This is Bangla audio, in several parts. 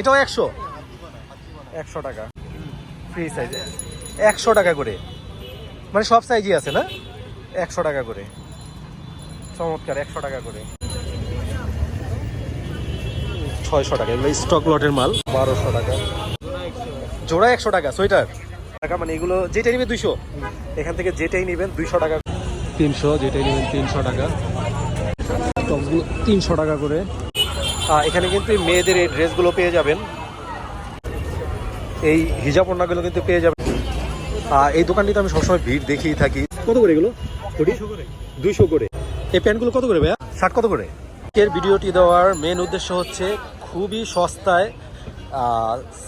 এটাও একশো। একশো টাকা। ফ্রি সাইজে একশো টাকা করে। মানে সব সাইজই আছে না? একশো টাকা করে। চমৎকার একশো টাকা করে। ছয়শো টাকা এগুলো স্টক লটের মাল। বারোশো টাকা। জোড়া একশো টাকা সোয়েটার। টাকা মানে এগুলো যেটাই নেবেন দুইশো। এখান থেকে যেটাই নেবেন দুইশো টাকা। তিনশো যেটাই নেবেন তিনশো টাকা। তিনশো টাকা করে। এখানে কিন্তু মেয়েদের এই ড্রেসগুলো পেয়ে যাবেন। এই হিজাব ওড়নাগুলো কিন্তু পেয়ে যাবেন। এই দোকানটিতে আমি সবসময় ভিড় দেখেই থাকি। কত করে এগুলো? দুইশো করে। এই প্যান্টগুলো কত করে ভাইয়া? ষাট কত করে? এর ভিডিওটি দেওয়ার মেন উদ্দেশ্য হচ্ছে খুবই সস্তায়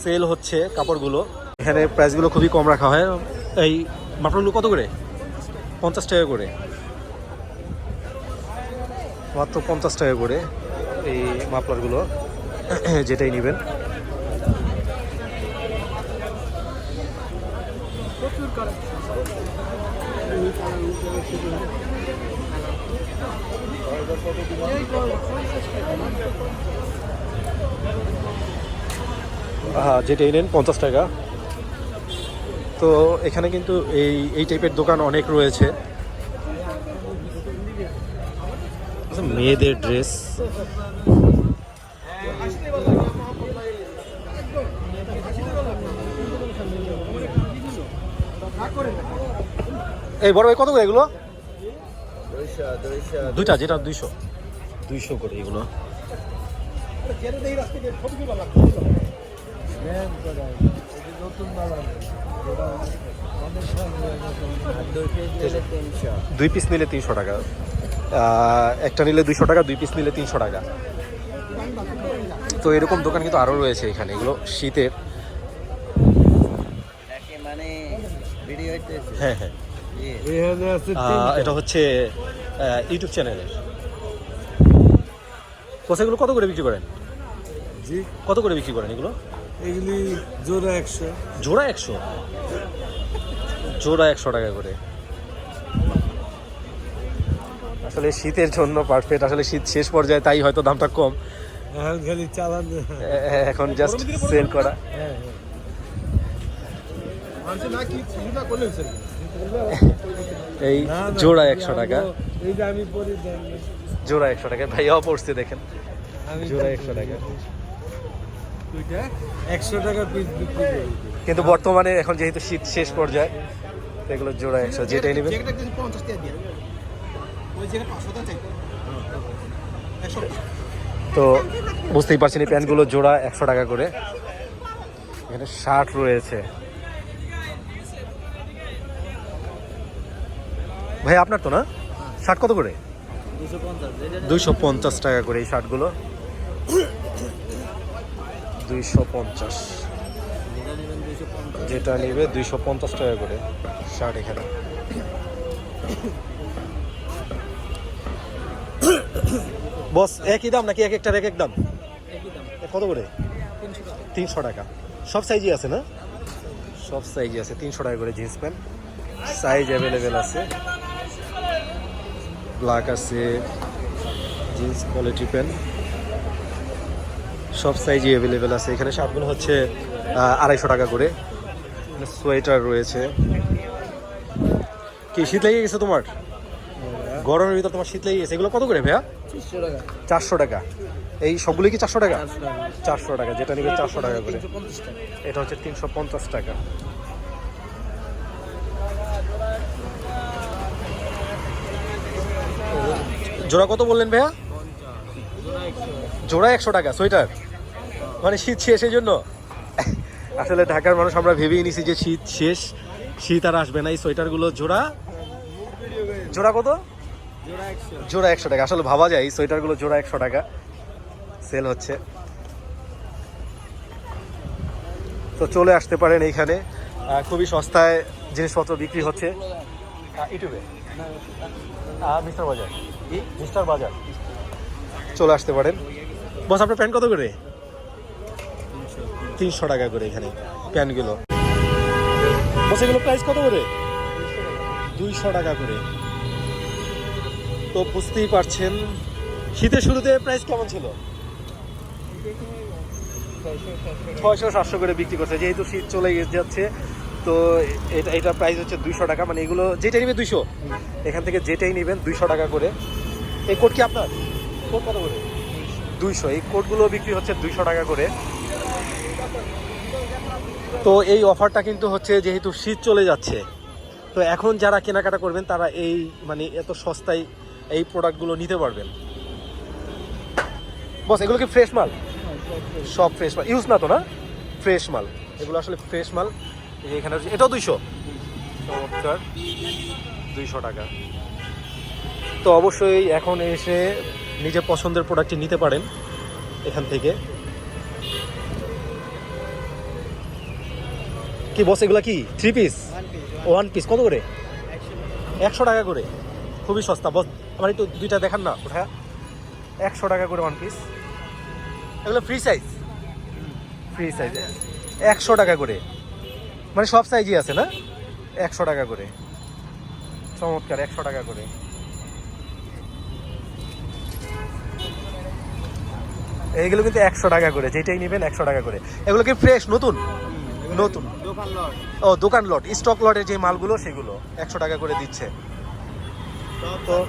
সেল হচ্ছে কাপড়গুলো। এখানে প্রাইসগুলো খুবই কম রাখা হয়। এই মাটনগুলো কত করে? পঞ্চাশ টাকা করে। মাত্র পঞ্চাশ টাকা করে। মাফলারগুলো যেটাই নেবেন। হ্যাঁ যেটাই নেন পঞ্চাশ টাকা। তো এখানে কিন্তু এই এই টাইপের দোকান অনেক রয়েছে। আচ্ছা, মেয়েদের ড্রেস এই বড় ভাই কত করে এগুলো? দুইটা যেটা দুইশো। দুইশো করে এগুলো। দুই পিস নিলে তিনশো টাকা। একটা নিলে দুইশো টাকা দুই পিস নিলে তিনশো টাকা। তো এরকম দোকান কিন্তু আরও রয়েছে এখানে এগুলো শীতের। মানে হ্যাঁ হ্যাঁ। এখানে আছে আহ, এটা হচ্ছে ইউটিউব চ্যানেলের কোথাগুলো কত করে বিক্রি করেন? জি। কত করে বিক্রি করেন এগুলো? এগুলি জোড়া একশো। জোড়া একশো? জোড়া একশো টাকা করে। আসলে শীতের জন্য পারফেক্ট আসলে শীত শেষ পর্যায়ে তাই হয়তো দামটা কম। এখন খালি চালান। এ- এখন জাস্ট সেল করা। হ্যাঁ এই জোড়া একশো টাকা। এই যে আমি পরে দেন জোড়া একশো টাকা। ভাইয়াও পড়ছে দেখেন। জোড়া একশো টাকা। টাকা কিন্তু বর্তমানে এখন যেহেতু শীত শেষ পর্যায়ে এগুলো জোড়া একশো। যেটাই নেবেন। তো বুঝতেই পারছেন এই প্যান্টগুলো জোড়া একশো টাকা করে। এখানে শার্ট রয়েছে। ভাই, আপনার তো না? শার্ট কত করে? দুইশো পঞ্চাশ টাকা করে এই শার্টগুলো দুইশো পঞ্চাশ। যেটা নিবে দুইশো পঞ্চাশ টাকা করে শার্ট এখানে। বস একই দাম নাকি এক একটার এক এক দাম? কত করে? তিনশো টাকা। সব সাইজই আছে না? সব সাইজই আছে তিনশো টাকা করে জিন্স প্যান্ট সাইজ অ্যাভেলেবেল আছে। ব্ল্যাক আছে জিন্স কোয়ালিটি প্যান্ট সব সাইজই অ্যাভেলেবেল আছে। এখানে শার্টগুলো হচ্ছে আড়াইশো টাকা করে। সোয়েটার রয়েছে। কি শীত লেগে গেছে তোমার? গরমের ভিতর তোমার শীত লেগে গেছে এগুলো কত করে ভাইয়া? চারশো টাকা। এই সবগুলো কি চারশো টাকা? চারশো টাকা। যেটা নিবে চারশো টাকা করে। এটা হচ্ছে তিনশো পঞ্চাশ টাকা। জোড়া কত বললেন ভাইয়া? জোড়া একশো টাকা সোয়েটার। মানে শীত শেষ এই জন্য। আসলে ঢাকার মানুষ আমরা ভেবেই নিছি যে শীত শেষ শীত আর আসবে না এই সোয়েটারগুলো জোড়া। জোড়া কত? জোড়া একশো। টাকা, আসলে ভাবা যায় সোয়েটারগুলো জোড়া একশো টাকা। সেল হচ্ছে। তো চলে আসতে পারেন এইখানে। খুবই সস্তায় জিনিসপত্র বিক্রি হচ্ছে। মিস্টার বাজার। মিস্টার বাজার। চলে আসতে পারেন। বস, আপনার প্যান্ট কত করে? তিনশো টাকা করে এখানে প্যান্টগুলো। বস, এগুলো প্রাইস কত করে? দুইশো টাকা করে। তো বুঝতেই পারছেন। শীতের শুরুতে প্রাইস কেমন ছিল? ছয়শো সাতশো করে বিক্রি করছে, যেহেতু শীত চলে যাচ্ছে, তো এটা এটার প্রাইস হচ্ছে দুইশো টাকা মানে এগুলো যেটাই নেবে দুইশো। এখান থেকে যেটাই নেবেন দুইশো টাকা করে। এই কোট কি আপনার? কোট কত করে? দুইশো। এই কোটগুলো বিক্রি হচ্ছে দুইশো টাকা করে। তো এই অফারটা কিন্তু হচ্ছে যেহেতু শীত চলে যাচ্ছে, তো এখন যারা কেনাকাটা করবেন, তারা এই মানে এত সস্তায় এই প্রোডাক্টগুলো নিতে পারবেন। বস এগুলো কি ফ্রেশ মাল? সব ফ্রেশ মাল। ইউজ না তো না? ফ্রেশ মাল। এগুলো আসলে ফ্রেশ মাল। এখানে এটাও দুইশো? চমৎকার। দুইশো টাকা। তো অবশ্যই এখন এসে নিজের পছন্দের প্রোডাক্টটি নিতে পারেন এখান থেকে। কি বস এগুলো কি? থ্রি পিস ওয়ান পিস কত করে? একশো টাকা করে। খুবই সস্তা। বস আমার একটু দুইটা দেখান না ওঠা একশো টাকা করে ওয়ান পিস এগুলো ফ্রি সাইজ ফ্রি সাইজ একশো টাকা করে। মানে সব সাইজই আছে না? একশো টাকা করে। চমৎকার একশো টাকা করে। এইগুলো কিন্তু একশো টাকা করে যেটাই নেবেন একশো টাকা করে। এগুলো কি ফ্রেশ নতুন? নতুন। দোকান লট ও দোকান লট স্টক লটের যে মালগুলো সেগুলো। একশো টাকা করে দিচ্ছে। তো-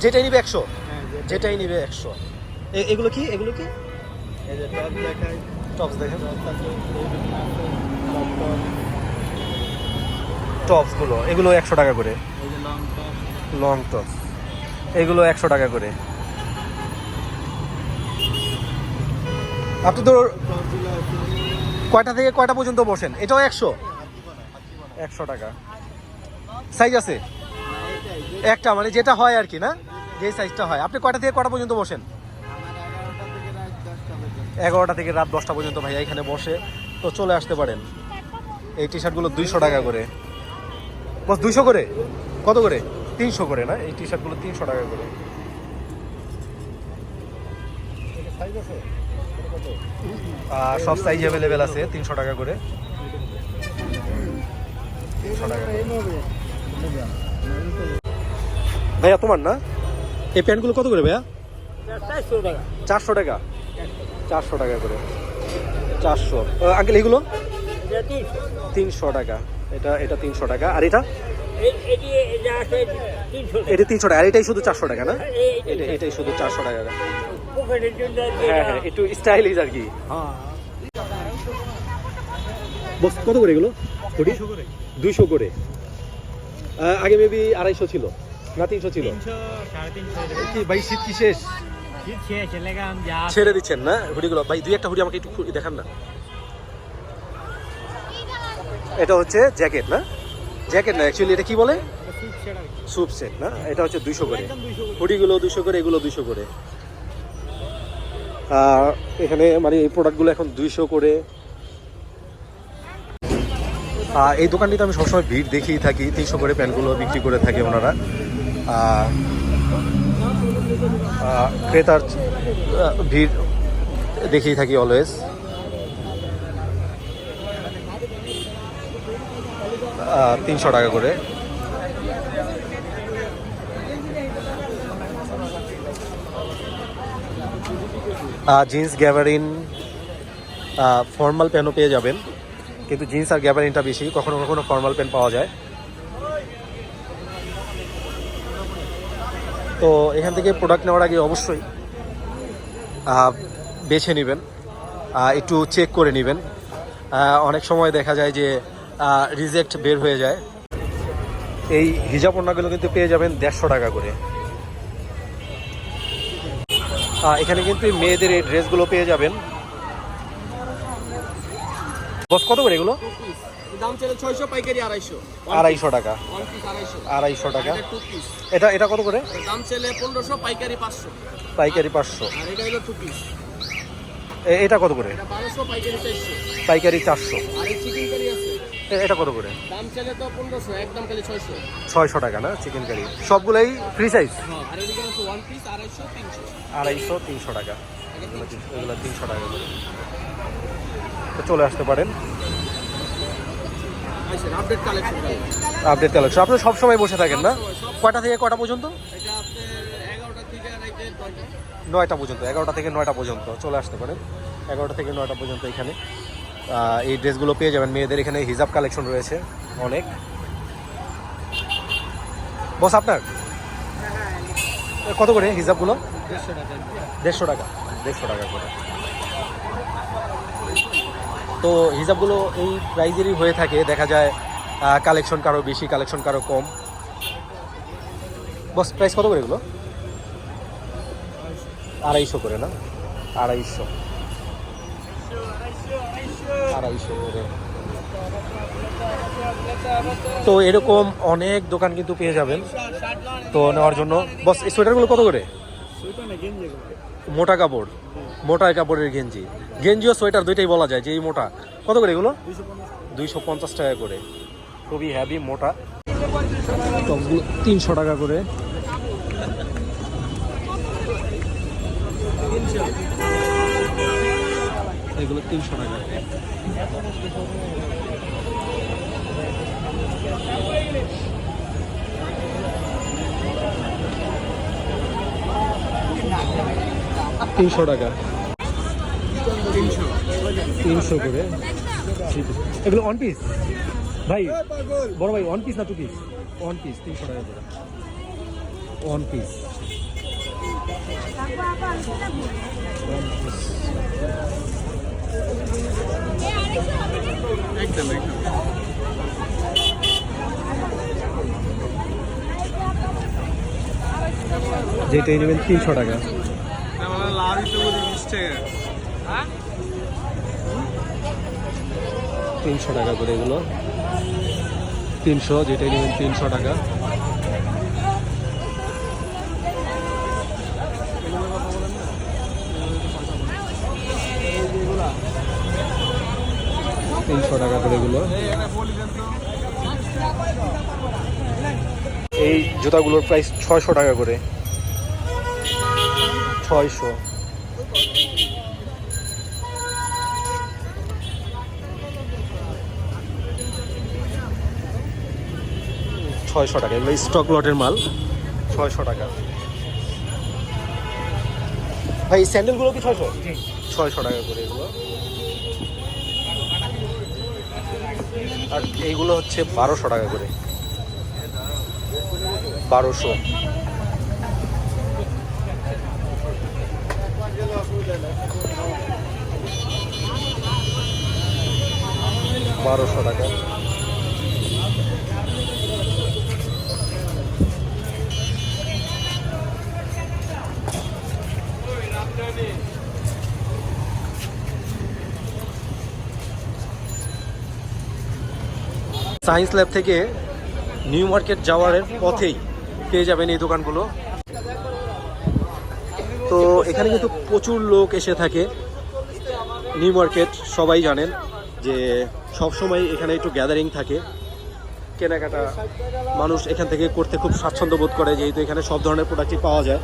যেটাই নিবে একশো। হ্যাঁ যেটাই। নিবে একশো। এগুলো কি? এগুলো কি? টপস দেখেন। টপসগুলো এগুলো একশো টাকা করে। Long top. টপস। এগুলো একশো টাকা করে। আপনি তো কয়টা থেকে কয়টা পর্যন্ত বসেন? এটাও একশো। একশো টাকা। সাইজ আছে? একটা মানে যেটা হয় আর কি, না? যে সাইজটা হয়। আপনি কটা থেকে কটা পর্যন্ত বসেন? এগারোটা থেকে রাত দশটা পর্যন্ত ভাইয়া এখানে বসে। তো চলে আসতে পারেন। এই টি শার্টগুলো দুইশো টাকা করে। বস, দুইশো করে? কত করে? তিনশো করে, না? এই টি শার্টগুলো তিনশো টাকা করে। সব সাইজ অ্যাভেলেবেল আছে, তিনশো টাকা করে। তিনশো টাকা। ভাইয়া তোমার না? এই প্যান্টগুলো কত করে ভাইয়া? চারশো টাকা। চারশো টাকা করে। চারশো। আঙ্কেল এগুলো? তিনশো টাকা। এটা এটা তিনশো টাকা। আর এটা? এটা তিনশো টাকা। আর এটাই শুধু চারশো টাকা না? এটা এটাই শুধু চারশো টাকা হ্যাঁ হ্যাঁ একটু স্টাইলিশ আর কি। বস কত করে এগুলো? দুইশো করে। আগে মেবি আড়াইশো ছিল। না তিনশো ছিল। কি ভাই শীত কি শেষ? ছেড়ে দিচ্ছেন না হুডিগুলো? ভাই দুই একটা হুডি আমাকে একটু দেখান না। এটা হচ্ছে জ্যাকেট না? জ্যাকেট না অ্যাকচুয়ালি এটা কি বলে? স্যুপ সেট না? এটা হচ্ছে দুইশো করে। হুডিগুলো দুশো করে এগুলো দুশো করে। আর এখানে মানে এই প্রোডাক্টগুলো এখন দুইশো করে। এই দোকানটিতে আমি সবসময় ভিড় দেখেই থাকি তিনশো করে প্যান্টগুলো বিক্রি করে থাকে ওনারা। ক্রেতার ভিড় দেখেই থাকি অলওয়েজ তিনশো টাকা করে। জিন্স গ্যাভারিন ফর্মাল প্যানও পেয়ে যাবেন। কিন্তু জিন্স আর গ্যাভারিনটা বেশি, কখনো কখনো ফর্মাল প্যান পাওয়া যায়। তো এখান থেকে প্রোডাক্ট নেওয়ার আগে অবশ্যই বেছে নেবেন একটু চেক করে নেবেন। অনেক সময় দেখা যায় যে রিজেক্ট বের হয়ে যায়। এই হিজাব ওড়নাগুলো কিন্তু পেয়ে যাবেন দেড়শো টাকা করে। এখানে কিন্তু মেয়েদের এই ড্রেসগুলো পেয়ে যাবেন। বস কত করে এগুলো? দাম চলে ছয়শো পাইকারি আড়াইশো। আড়াইশো টাকা। ওয়ান পিস আড়াইশো। আড়াইশো টাকা। এটা এটা কত করে? দাম চলে পনেরোশো পাইকারি পাঁচশো। পাইকারি পাঁচশো। আর এটা হলো পিস এটা কত করে? এটা বারোশো পাইকারি চারশো। পাইকারি চারশো। আর এই চিকেন কারি আছে। এটা কত করে? দাম চলে তো পনেরোশো একদম খালি ছয়শো। ছয়শো টাকা না চিকেন কারি সবগুলোই ফ্রি সাইজ হ্যাঁ আর এদিকে আছে ওয়ান পিস আড়াইশো তিনশো। আড়াইশো তিনশো টাকা। এগুলো তিন- এগুলো তিনশো টাকা করে। তো চলে আসতে পারেন। আপডেট কালেকশন আপডেট কালেকশন আপনি সবসময় বসে থাকেন না? কয়টা থেকে কয়টা পর্যন্ত? নয়টা পর্যন্ত এগারোটা থেকে নয়টা পর্যন্ত। চলে আসতে পারেন। এগারোটা থেকে নয়টা পর্যন্ত এখানে। এই ড্রেসগুলো পেয়ে যাবেন। মেয়েদের এখানে হিজাব কালেকশন রয়েছে অনেক। বস আপনার? কত করে হিজাবগুলো? দেড়শো টাকা। দেড়শো টাকা করে। তো হিসাবগুলো এই প্রাইজেরই হয়ে থাকে। দেখা যায় কালেকশন কারও বেশি কালেকশন কারও কম। বস প্রাইস কত করে এগুলো? আড়াইশো করে না? আড়াইশো। আড়াইশো করে। তো এরকম অনেক দোকান কিন্তু পেয়ে যাবেন। তো নেওয়ার জন্য। বস এই সোয়েটারগুলো কত করে? মোটা কাপড়। মোটা কাপড়ের গেঞ্জি। গেঞ্জি ও সোয়েটার দুইটাই বলা যায়, যে এই মোটা। কত করে এগুলো? দুইশো পঞ্চাশ টাকা করে। খুবই হ্যাভি মোটা। তিনশো টাকা করে। এগুলো তিনশো টাকা। তিনশো টাকা। তিনশো করে। এগুলো ওয়ান পিস ভাই বড় ভাই ওয়ান পিস না টু পিস ওয়ান পিস তিনশো টাকা করে। ওয়ান পিস যেটাই নেবেন তিনশো টাকা। তিনশো টাকা করে এগুলো। তিনশো যেটাই নেবেন তিনশো টাকা। তিনশো টাকা করে এগুলো। এই জুতাগুলোর প্রাইস ছয়শো টাকা করে। ছয়শো। ছয়শো টাকা এগুলো স্টক লটের মাল ছয়শো টাকা। ভাই স্যান্ডেলগুলো কি ছয়শো? ছয়শো টাকা করে এগুলো। আর এইগুলো হচ্ছে বারোশো টাকা করে। বারোশো। বারোশো টাকা। সায়েন্স ল্যাব থেকে নিউ মার্কেট যাওয়ার পথেই পেয়ে যাবেন এই দোকানগুলো। তো এখানে কিন্তু প্রচুর লোক এসে থাকে। নিউ মার্কেট সবাই জানেন যে সব সময় এখানে একটু গ্যাদারিং থাকে। কেনাকাটা মানুষ এখান থেকে করতে খুব স্বাচ্ছন্দ্য বোধ করে, যেহেতু এখানে সব ধরনের প্রোডাক্টই পাওয়া যায়।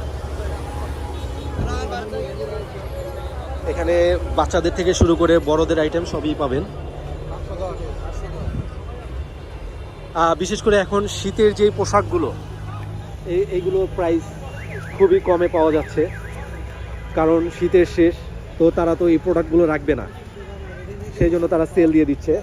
এখানে বাচ্চাদের থেকে শুরু করে বড়দের আইটেম সবই পাবেন। বিশেষ করে এখন শীতের যে পোশাকগুলো এই এইগুলো প্রাইস খুবই কমে পাওয়া যাচ্ছে। কারণ শীতের শেষ, তো তারা তো এই প্রোডাক্টগুলো রাখবে না। সেই জন্য তারা সেল দিয়ে দিচ্ছে।